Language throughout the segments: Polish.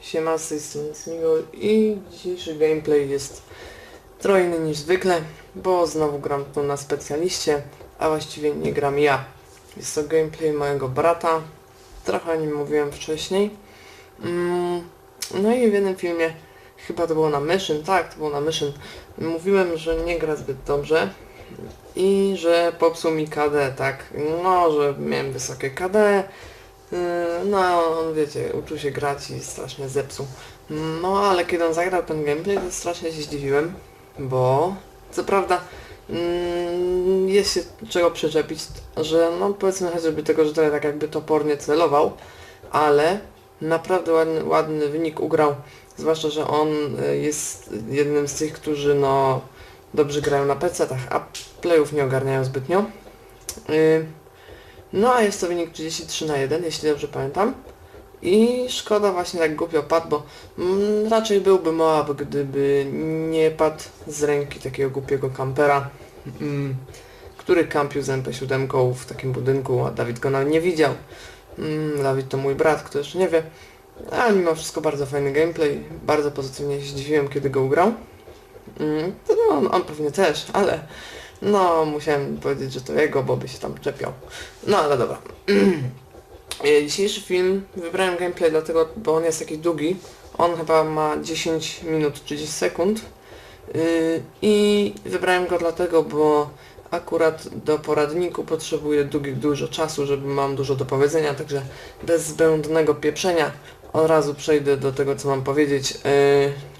Siema, z tej strony Smigol i dzisiejszy gameplay jest trochę inny niż zwykle, bo znowu gram tu na specjaliście, a właściwie nie gram ja. Jest to gameplay mojego brata, trochę o nim mówiłem wcześniej. Mm, no i w jednym filmie, chyba to było na Mission, tak, to było na Mission, mówiłem, że nie gra zbyt dobrze i że popsuł mi KD, tak, no, że miałem wysokie KD, Yy, No, wiecie, uczył się grać i strasznie zepsuł. No, ale kiedy on zagrał ten gameplay, to strasznie się zdziwiłem, bo co prawda mm, jest się czego przyczepić, że no powiedzmy chociażby tego, że trochę tak jakby topornie celował, ale naprawdę ładny, ładny wynik ugrał, zwłaszcza, że on y, jest jednym z tych, którzy no dobrze grają na PC-tach, a playów nie ogarniają zbytnio. Yy, no a jest to wynik 33 na 1, jeśli dobrze pamiętam. I szkoda właśnie tak głupio padł, bo mm, raczej byłby Moab, gdyby nie padł z ręki takiego głupiego kampera, mm, który kampił z MP7 w takim budynku, a Dawid go nawet nie widział. Mm, Dawid to mój brat, kto jeszcze nie wie. Ale mimo wszystko bardzo fajny gameplay, bardzo pozytywnie się zdziwiłem, kiedy go ugrał. Mm, no, on, on pewnie też, ale no, musiałem powiedzieć, że to jego, bo by się tam czepiał. No, ale dobra. E, Dzisiejszy film wybrałem gameplay dlatego, bo on jest taki długi. On chyba ma 10 minut 30 sekund. Yy, I wybrałem go dlatego, bo akurat do poradniku potrzebuję długi, dużo czasu, żeby mam dużo do powiedzenia, także bez zbędnego pieprzenia od razu przejdę do tego, co mam powiedzieć.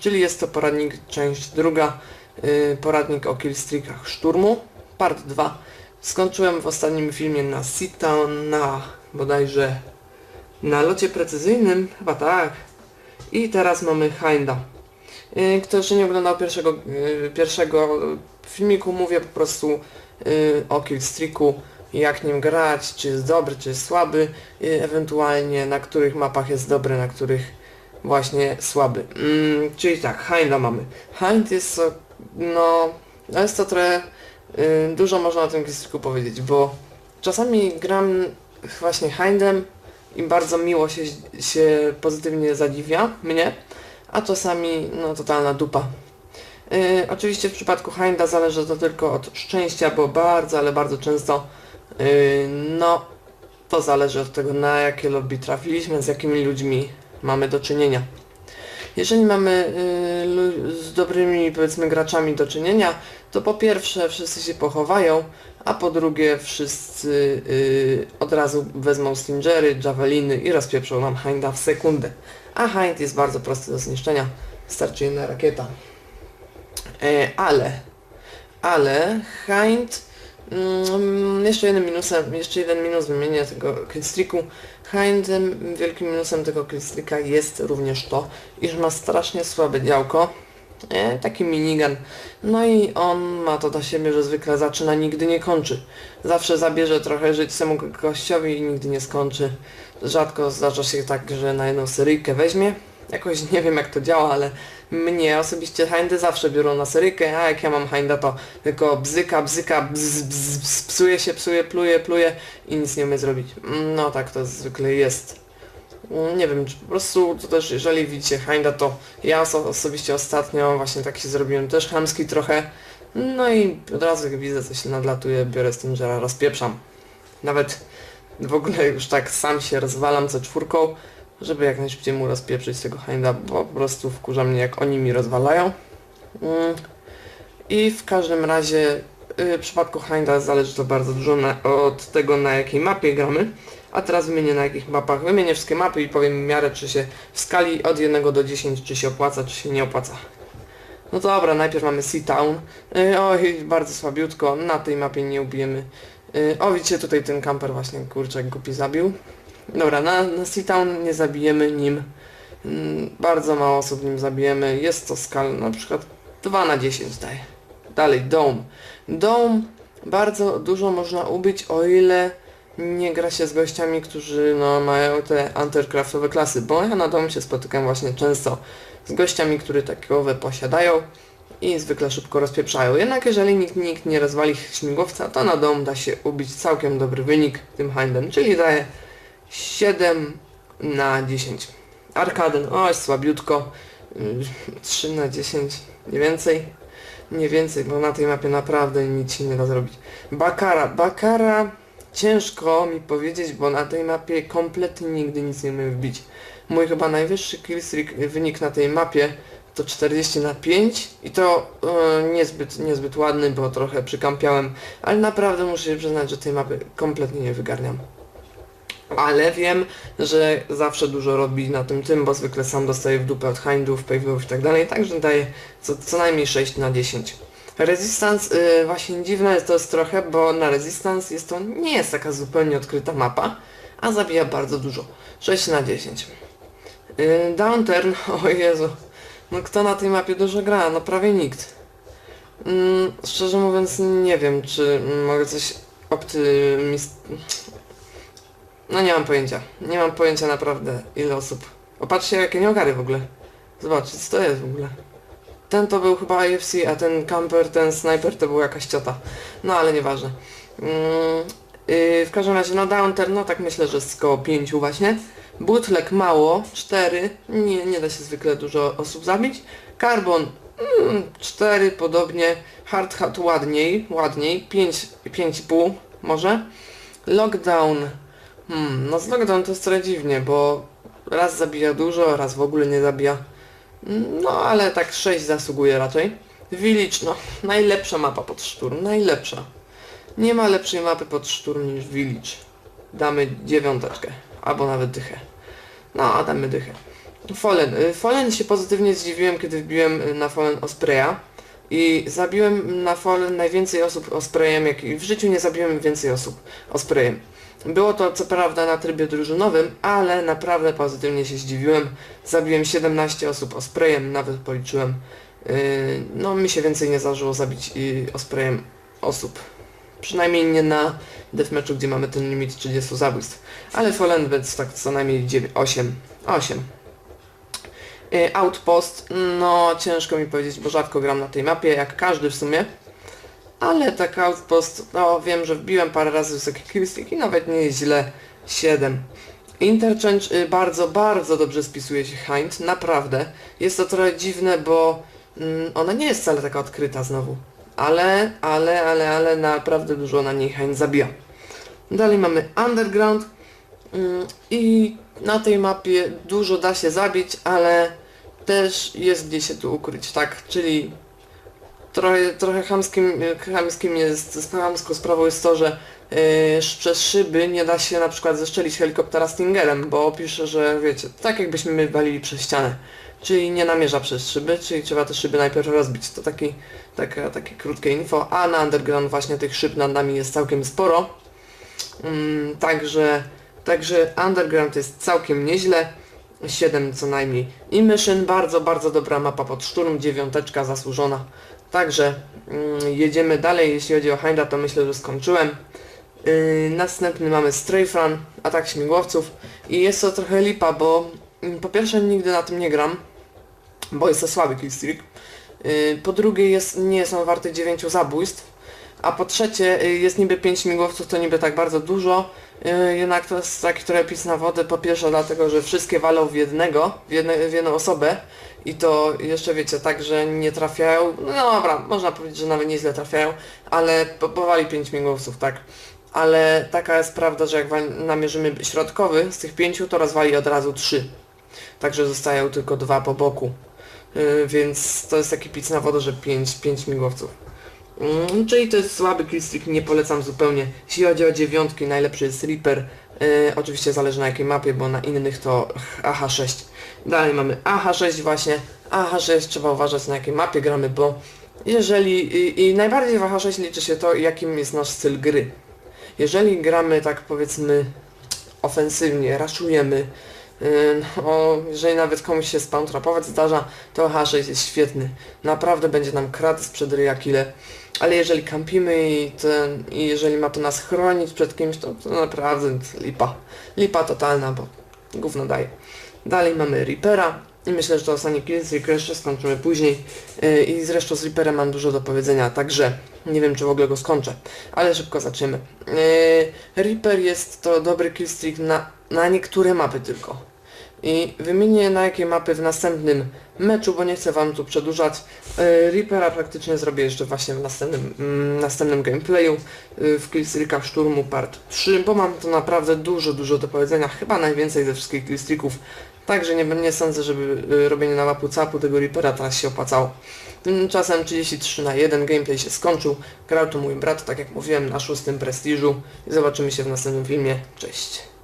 Czyli jest to poradnik, część druga, yy, poradnik o killstreakach szturmu, part 2. Skończyłem w ostatnim filmie na Sit-Town, na bodajże na locie precyzyjnym, chyba tak. I teraz mamy Hinda. Yy, Kto jeszcze nie oglądał pierwszego, yy, pierwszego filmiku, mówię po prostu o killstreaku, jak nim grać, czy jest dobry, czy jest słaby, ewentualnie na których mapach jest dobry, na których właśnie słaby. Mm, czyli tak, Hinda mamy. Hind jest no, no jest to trochę, yy, dużo można o tym killstreaku powiedzieć, bo czasami gram właśnie Hindem i bardzo miło się, się pozytywnie zadziwia mnie, a czasami no totalna dupa. Yy, oczywiście w przypadku Hinda zależy to tylko od szczęścia, bo bardzo, ale bardzo często yy, no to zależy od tego na jakie lobby trafiliśmy, z jakimi ludźmi mamy do czynienia. Jeżeli mamy lu- z dobrymi powiedzmy graczami do czynienia, to po pierwsze wszyscy się pochowają, a po drugie wszyscy yy, od razu wezmą stingery, javeliny i rozpieprzą nam Hinda w sekundę. A Hind jest bardzo prosty do zniszczenia, wystarczy jedna rakieta. E, ale, ale Hind, mm, jeszcze jeden minusem, jeszcze jeden minus wymienię tego killstreaku. Hindem, wielkim minusem tego killstreaka jest również to, iż ma strasznie słabe działko, e, taki minigun. No i on ma to do siebie, że zwykle zaczyna, nigdy nie kończy. Zawsze zabierze trochę żyć temu gościowi i nigdy nie skończy. Rzadko zdarza się tak, że na jedną seryjkę weźmie. Jakoś nie wiem jak to działa, ale mnie osobiście hindy zawsze biorą na seryjkę, a jak ja mam hinda to tylko bzyka, bzyka, bzz, bzz, bzz, psuje się, psuje, pluje, pluje i nic nie umie zrobić. No tak to zwykle jest. Nie wiem, czy po prostu to też jeżeli widzicie Hinda, to ja oso osobiście ostatnio właśnie tak się zrobiłem też chamski trochę. No i od razu jak widzę coś nadlatuje, biorę Stingera, rozpieprzam. Nawet w ogóle już tak sam się rozwalam ze czwórką, żeby jak najszybciej mu rozpieprzyć tego Hinda, bo po prostu wkurza mnie jak oni mi rozwalają. Mm. I w każdym razie y, w przypadku Hinda zależy to bardzo dużo na, od tego na jakiej mapie gramy. A teraz wymienię na jakich mapach. Wymienię wszystkie mapy i powiem w miarę czy się w skali od 1 do 10 czy się opłaca, czy się nie opłaca. No dobra, najpierw mamy Sea Town. Yy, oj, bardzo słabiutko, na tej mapie nie ubijemy. Yy, o, widzicie tutaj ten kamper właśnie, kurczak głupi zabił. Dobra, na, na Sea Town nie zabijemy nim. Mm, bardzo mało osób nim zabijemy. Jest to skala na przykład 2 na 10 daje. Dalej, Dome. Dome bardzo dużo można ubić, o ile nie gra się z gościami, którzy no, mają te antycraftowe klasy, bo ja na domu się spotykam właśnie często z gościami, którzy takowe posiadają i zwykle szybko rozpieprzają. Jednak jeżeli nikt, nikt nie rozwali śmigłowca, to na dom da się ubić całkiem dobry wynik tym handem, czyli daje 7 na 10. Arkaden, oj słabiutko, y, 3 na 10, nie więcej. Nie więcej, bo na tej mapie naprawdę nic się nie da zrobić. Bakara, Bakara ciężko mi powiedzieć, bo na tej mapie kompletnie nigdy nic nie umiem wbić. Mój chyba najwyższy killstreak wynik na tej mapie to 40 na 5 i to e, niezbyt, niezbyt ładny, bo trochę przykampiałem, ale naprawdę muszę się przyznać, że tej mapy kompletnie nie wygarniam. Ale wiem, że zawsze dużo robi na tym tym, bo zwykle sam dostaję w dupę od hindów, pave'ów i tak dalej, także daję co, co najmniej 6 na 10. Resistance y, właśnie dziwne jest to jest trochę, bo na Resistance jest to nie jest taka zupełnie odkryta mapa, a zabija bardzo dużo. 6 na 10. Y, Downturn, o Jezu, no kto na tej mapie dużo gra? No prawie nikt. Mm, szczerze mówiąc nie wiem, czy mogę coś optymist... No nie mam pojęcia. Nie mam pojęcia naprawdę ile osób. Opatrzcie jakie nieogary w ogóle. Zobaczcie co to jest w ogóle. Ten to był chyba IFC, a ten camper, ten sniper to była jakaś ciota. No ale nieważne. Yy, w każdym razie no Downturn, no tak myślę, że z koło 5 właśnie. Bootleg mało, 4, nie, nie da się zwykle dużo osób zabić. Carbon, mm, 4 podobnie. Hard Hat ładniej, ładniej, 5, 5,5 może. Lockdown, hmm, no z Lockdown to jest trochę dziwnie, bo raz zabija dużo, raz w ogóle nie zabija. Mm, No ale tak 6 zasługuje raczej. Village, no najlepsza mapa pod szturm, najlepsza. Nie ma lepszej mapy pod szturm niż Village. Damy dziewiąteczkę, albo nawet dychę. No, a damy dychę. Fallen. Y, Fallen się pozytywnie zdziwiłem, kiedy wbiłem y, na Fallen Ospreya. I zabiłem na Fallen najwięcej osób Ospreyem, jak i w życiu nie zabiłem więcej osób Ospreyem. Było to co prawda na trybie drużynowym, ale naprawdę pozytywnie się zdziwiłem. Zabiłem 17 osób Ospreyem, nawet policzyłem. Yy, no mi się więcej nie zdarzyło zabić Ospreyem osób. Przynajmniej nie na deathmatchu, gdzie mamy ten limit 30 zabójstw. Ale Fallen więc tak co najmniej 9, 8. 8. Yy, Outpost, no ciężko mi powiedzieć, bo rzadko gram na tej mapie, jak każdy w sumie. Ale tak Outpost, no wiem, że wbiłem parę razy wysokie killstreak i nawet nie jest źle 7. Interchange y, bardzo, bardzo dobrze spisuje się Hind, naprawdę. Jest to trochę dziwne, bo mm, ona nie jest wcale taka odkryta znowu. Ale, ale, ale, ale naprawdę dużo na niej Hind zabija. Dalej mamy Underground mm, i na tej mapie dużo da się zabić, ale też jest gdzie się tu ukryć, tak? Czyli trochę, trochę chamskim, chamskim jest, chamską sprawą jest to, że sz- przez szyby nie da się na przykład zeszczelić helikoptera Stingerem, bo pisze, że wiecie, tak jakbyśmy my walili przez ścianę. Czyli nie namierza przez szyby, czyli trzeba te szyby najpierw rozbić. To taki, taka, takie krótkie info. A na Underground właśnie tych szyb nad nami jest całkiem sporo. Mm, także, także Underground jest całkiem nieźle. 7 co najmniej. I Mission bardzo, bardzo dobra mapa pod szturm, dziewiąteczka zasłużona. Także mm, jedziemy dalej, jeśli chodzi o Hinda to myślę, że skończyłem. Yy, następny mamy Strafrun, atak śmigłowców. I jest to trochę lipa, bo mm, po pierwsze nigdy na tym nie gram, bo jest to słaby killstreak. Yy, po drugie jest, nie są warte 9 zabójstw, a po trzecie yy, jest niby 5 śmigłowców, to niby tak bardzo dużo, yy, jednak to jest taki trochę pis na wodę, po pierwsze dlatego, że wszystkie walą w jednego, w, jedne, w jedną osobę i to jeszcze wiecie, tak, że nie trafiają, no dobra, można powiedzieć, że nawet nieźle trafiają, ale po- powali 5 śmigłowców, tak. Ale taka jest prawda, że jak namierzymy środkowy z tych pięciu, to rozwali od razu 3. Także zostają tylko dwa po boku. Yy, więc to jest taki pic na wodę, że 5, 5 śmigłowców. Mm, czyli to jest słaby killstreak, nie polecam zupełnie. Jeśli chodzi o dziewiątki, najlepszy jest Reaper. Yy, oczywiście zależy na jakiej mapie, bo na innych to AH6. Dalej mamy AH6 właśnie. AH6 trzeba uważać na jakiej mapie gramy, bo jeżeli... I, i najbardziej w AH6 liczy się to, jakim jest nasz styl gry. Jeżeli gramy tak powiedzmy ofensywnie, raszujemy, no, jeżeli nawet komuś się spawn trapować zdarza, to H6 jest świetny. Naprawdę będzie nam kradł sprzed ryja kile. Ale jeżeli kampimy i, ten, i jeżeli ma to nas chronić przed kimś, to, to naprawdę lipa. Lipa totalna, bo gówno daje. Dalej mamy Reapera. I myślę, że to ostatni killstreak jeszcze skończymy później. Yy, I zresztą z Reaperem mam dużo do powiedzenia, także nie wiem, czy w ogóle go skończę. Ale szybko zaczniemy. Yy, Reaper jest to dobry killstreak na, na niektóre mapy tylko. I wymienię na jakie mapy w następnym meczu, bo nie chcę wam tu przedłużać. Yy, Reapera praktycznie zrobię jeszcze właśnie w następnym, mm, następnym gameplayu yy, w Killstreaka Szturmu Part 3, bo mam tu naprawdę dużo, dużo do powiedzenia, chyba najwięcej ze wszystkich killstreaków. Także nie, nie sądzę, żeby yy, robienie na łapu capu tego Reapera teraz się opłacało. Tymczasem 33 na 1 gameplay się skończył. Grał tu mój brat, tak jak mówiłem, na szóstym prestiżu. I zobaczymy się w następnym filmie. Cześć.